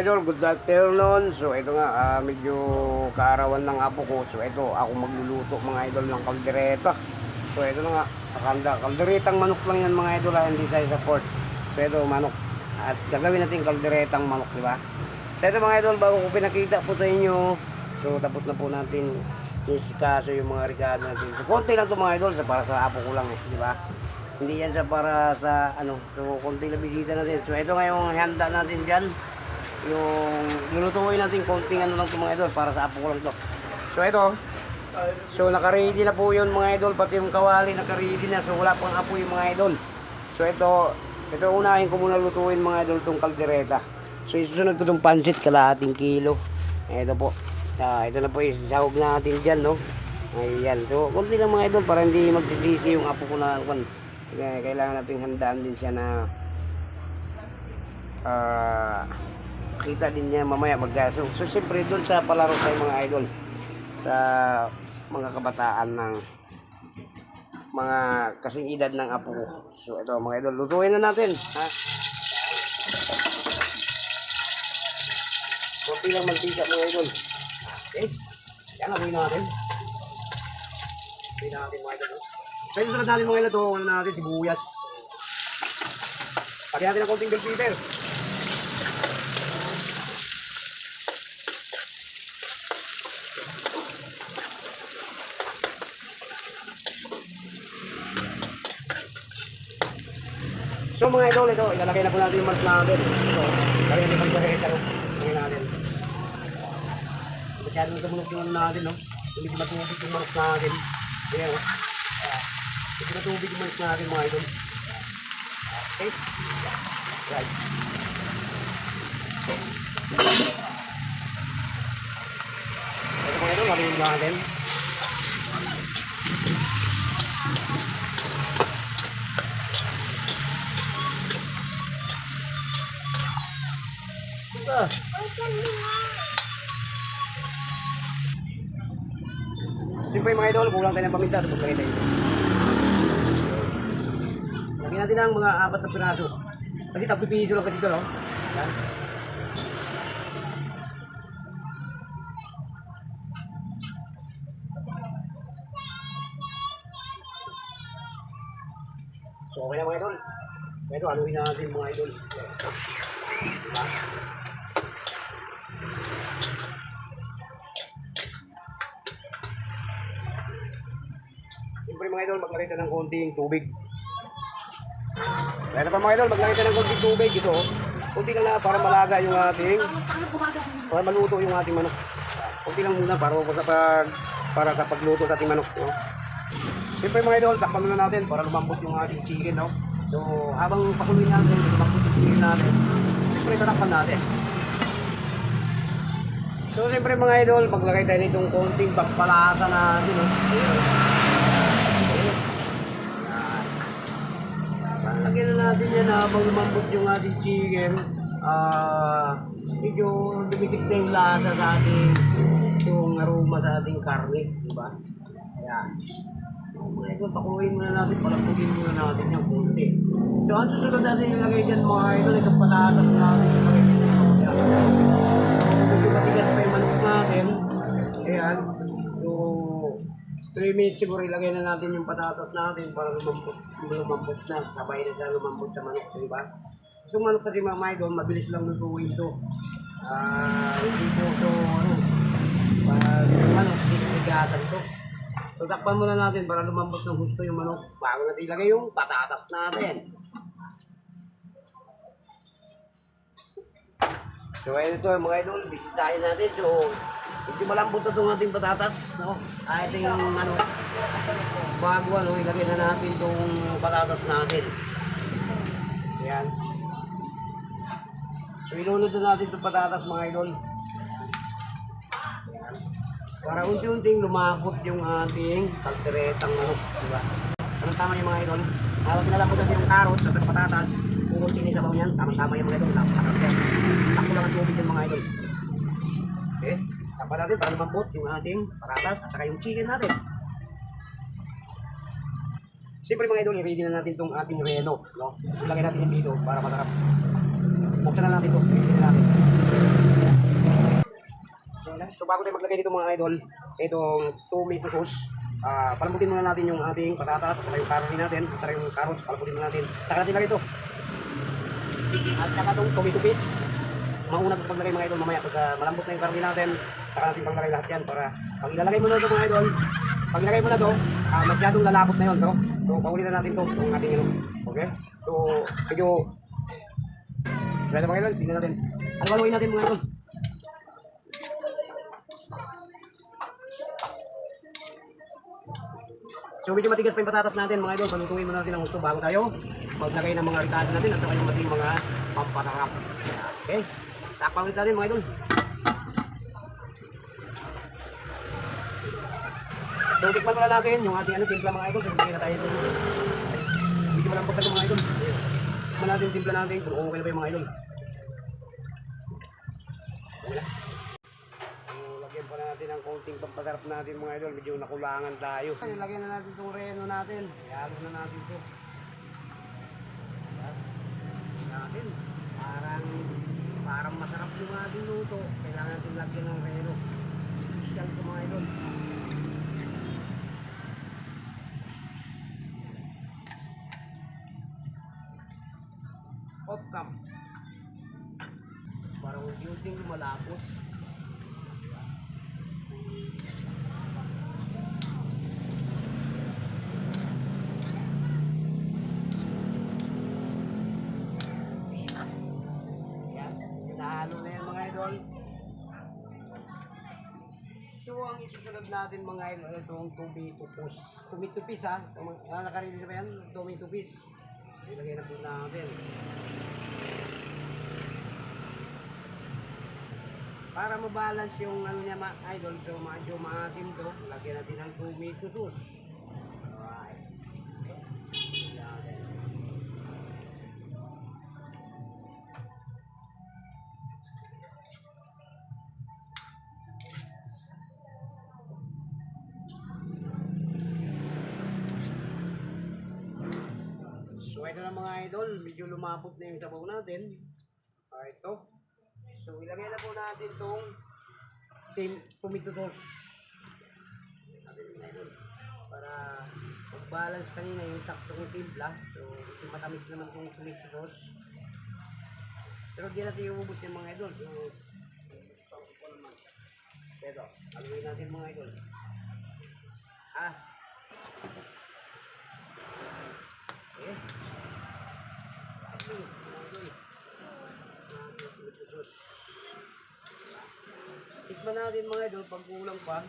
idol, good afternoon. So ito nga, ah, medyo kaarawan ng apo ko. So ito, ako magluluto mga idol ng kaldereta. So ito na nga, akanda, kalderetang manok lang yan mga idol, ah, hindi tayo sa pork. So ito, manok. At gagawin natin kalderetang manok, di ba? So ito mga idol, bago ko pinakita po sa inyo, so tapos na po natin isikaso yung mga regalo natin. So konti lang to mga idol, sa para sa apo ko lang, eh, di ba? Hindi yan sa para sa ano, so konti lang bisita natin. So ito nga yung handa natin dyan. Yung lulutuin natin konting ano lang ito mga idol para sa apo ko lang to. So ito, so naka-ready na po yun mga idol, pati yung kawali naka-ready na. So wala pang apoy mga idol. So ito, ito unahin ko muna lutuin mga idol tong kaldereta. So isusunod ko tong pansit kalahating kilo. Ito po. Ah, ito na po isasahog natin dyan, no? Ayan. So, konti lang mga idol para hindi magsisisi yung apo ko na kailangan nating handaan din siya na ah kita din niya mamaya maggaso. So, siyempre doon sa palaro tayo mga idol sa mga kabataan ng mga kasing edad ng apo. So, ito mga idol, lutuin na natin. Ha? Kunti lang mantika mga idol. Okay? Yan, amoy natin. Amoy natin mga idol. no? Pwede sunod natin mga idol, ito, ano natin, sibuyas. Pagyan natin ng konting bell pepper. Mga idol, ito, ilalagay na po natin yung manok natin. Ito, lagay natin sa no? Lagay natin. Masyadong tumunog yung ano natin, no? Ko matubig yung manok natin. Ayan, oh. Hindi ko matubig yung manok natin, mga idol. Okay? Right. Ito mga idol, lagay natin. Ito. Siyempre mga idol, kulang tayo ng paminta. Tapos lagay tayo. Lagyan natin ang mga apat na piraso. Kasi tapos piso lang kasi ito, no? Yan. So, okay na mga idol. Ito, aluin na natin mga idol. Diba? Siyempre mga idol, maglagay ka ng konting tubig. Kaya na pa mga idol, maglagay ka ng konting tubig. Ito, konti lang na para malaga yung ating, para maluto yung ating manok. Konti lang muna para kapag, para kapag luto sa ating manok. No? Siyempre mga idol, takpan muna natin para lumambot yung ating chicken. No? So, habang pakuloy natin, lumambot yung chicken natin, siyempre tatakpan natin. So, siyempre mga idol, maglagay tayo nitong konting pagpalasa natin. No? Ayan. Lagyan na natin yan habang lumambot yung ating chicken. Ah, medyo dumitik na yung lasa sa ating yung aroma sa ating karne, di ba? Ayan. Mga idol, pakuloyin muna natin, palambugin muna natin yung konti. So, ang susunod natin ilagay dyan mga idol, itong patatas natin ilagay dyan. Ayan. So, medyo matigas pa yung manok natin. Ayan. So, 3 minutes siguro ilagay na natin yung patatas natin para lumambot, lumambot na, sabay na siya lumambot sa manok, di ba? So manok kasi mga idol, mabilis lang lutuin ito. Ah, hindi po ito, ano, pag ano, hindi to. So takpan muna natin para lumambot ng gusto yung manok bago natin ilagay yung patatas natin. So ayun ito mga idol, bisitahin natin. So medyo malambot na itong ating patatas. No? Ah, yung ano, bago ano, ilagay na natin itong patatas natin. Ayan. So ilunod na natin itong patatas mga idol. Ayan. Para unti-unting lumapot yung ating kalderetang ano, di ba? Anong tama yung mga idol? Habang pinalapot natin yung carrots at patatas, kung sini sabaw niyan, tamang-tama yung mga idol. Takbo lang ang tubig yung mga idol. Tapa natin para lumambot yung ating patatas at saka yung chicken natin. Siyempre mga idol, i-ready na natin itong ating reno. No? Ilagay natin yan dito para masarap. buksan na natin ito. Pwede na natin. So bago tayo maglagay dito mga idol, itong tomato sauce, ah palambutin muna natin yung ating patatas, saka yung carrot natin, saka yung carrots, palambutin muna natin. Saka natin lagay ito. At saka itong tomato paste. Mauna ko paglagay mga idol, mamaya pagka malambot na yung carrot natin, saka natin paglagay lahat yan para pag ilalagay mo na ito mga idol, pag ilagay mo na ito, ah masyadong lalapot na yun, no? So paulitan natin ito, itong ating ano. Okay? So, medyo Ready mga idol, tingnan natin. Ano haluin natin mga idol? So medyo matigas pa yung patatas natin mga idol. Palutuin muna natin ang gusto bago tayo maglagay ng mga ricado natin at saka yung ating mga pampatarap. Okay? Takpang ulit natin mga idol. So tikman muna natin yung ating ano, timpla mga idol. Sabihin na tayo ito. Medyo malambot na ito mga idol. Tikman natin yung timpla natin kung okay na ba yung mga idol. Wala. So, lagyan pa natin ang konting pampagarap natin mga idol. Medyo nakulangan tayo. Ay, lagyan na natin itong reno natin. Ihalo na natin ito. Natin. Parang, parang masarap yung ating luto. Kailangan natin lagyan ng reno. Special ito mga idol. So, ang isusunod natin mga idol, itong. Tomato paste ha. Ah, nakarili na ba yan? Paste. Ilagay na po natin. Para mabalance yung ano niya mga idol, so medyo maatim to. Lagyan natin ng tomato sauce. Alright. Yan. So ito na mga idol, medyo lumapot na yung sabaw natin. Ah, ito. So ilagay na po natin itong team tomato sauce. Para mag-balance kanina yung sakto ng timpla. So ito matamis naman itong tomato sauce. Pero di natin yung mga idol. So. Ito, aluin natin mga idol. Ah. Tikman natin mga idol, pag kulang pa,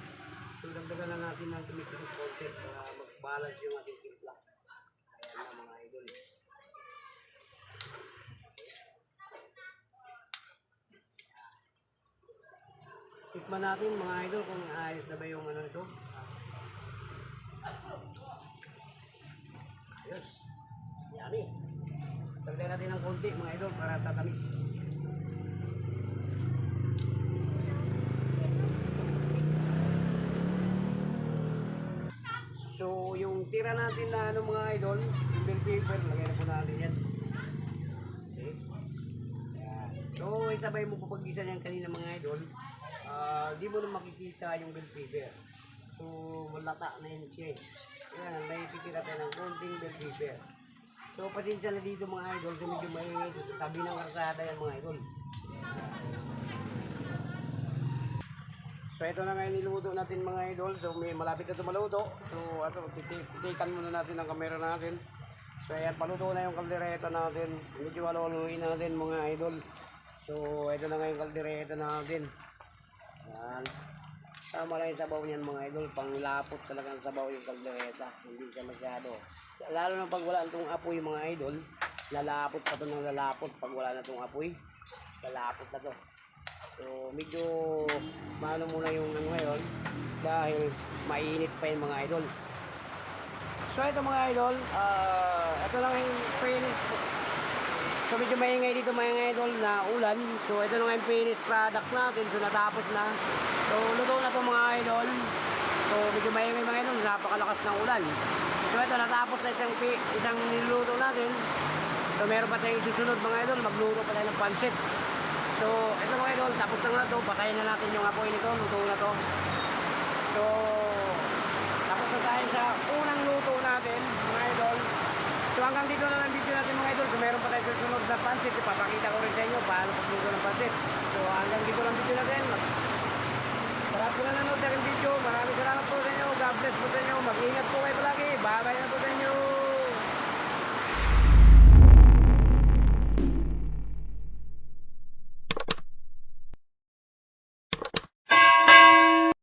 so dagdagan na natin ng tomato content para mag-balance yung ating timpla. Ayan na mga idol. Tikman natin mga idol kung ayos na ba yung ano nito. Ayos. Yummy. Dagdagan natin ng konti mga idol para tatamis. So, yung tira natin na ano mga idol, yung bell paper, lagay na po natin yan. Okay. Yan. So, isabay mo po pag-isa yan kanina mga idol, ah, di mo na makikita yung bell paper. So, malata na yun siya. eh. Yan, may titira tayo ng konting bell paper. So, pasensya na dito mga idol, so medyo maingay. Tabi ng karsada yan mga idol. So ito na ngayon niluto natin mga idol. So may malapit na ito maluto. So ato, titikan muna natin ang kamera natin. So ayan, paluto na yung kaldereta natin. Medyo aluluin natin mga idol. So ito na ngayon kaldereta natin. Ayan. Tama lang yung sabaw niyan mga idol. Panglapot talaga ang sabaw yung kaldereta. Hindi siya masyado. Lalo na pag wala itong apoy mga idol. Lalapot pa ito ng lalapot pag wala na itong apoy. Lalapot na to. So, medyo maano muna yung ano ngayon dahil mainit pa yung mga idol. So, ito mga idol, ah ito lang yung finished. So, medyo maingay dito mga idol na ulan. So, ito lang yung finished product natin. So, natapos na. So, luto na to mga idol. So, medyo maingay mga idol. Napakalakas ng ulan. So, ito natapos na isang, isang niluluto natin. So meron pa tayong susunod mga idol, magluto pa tayo ng pansit. So ito mga idol, tapos na nga to, patayin na natin yung apoy nito, luto na to. So tapos na tayo sa unang luto natin mga idol. So hanggang dito na lang video natin mga idol. So meron pa tayo susunod na pansit, ipapakita ko rin sa inyo paano pagluto ng pansit. So hanggang dito lang video natin. Marami po na nanood sa aking video. Maraming salamat po sa inyo. God bless po sa inyo. Mag-ingat po kayo palagi. Bye-bye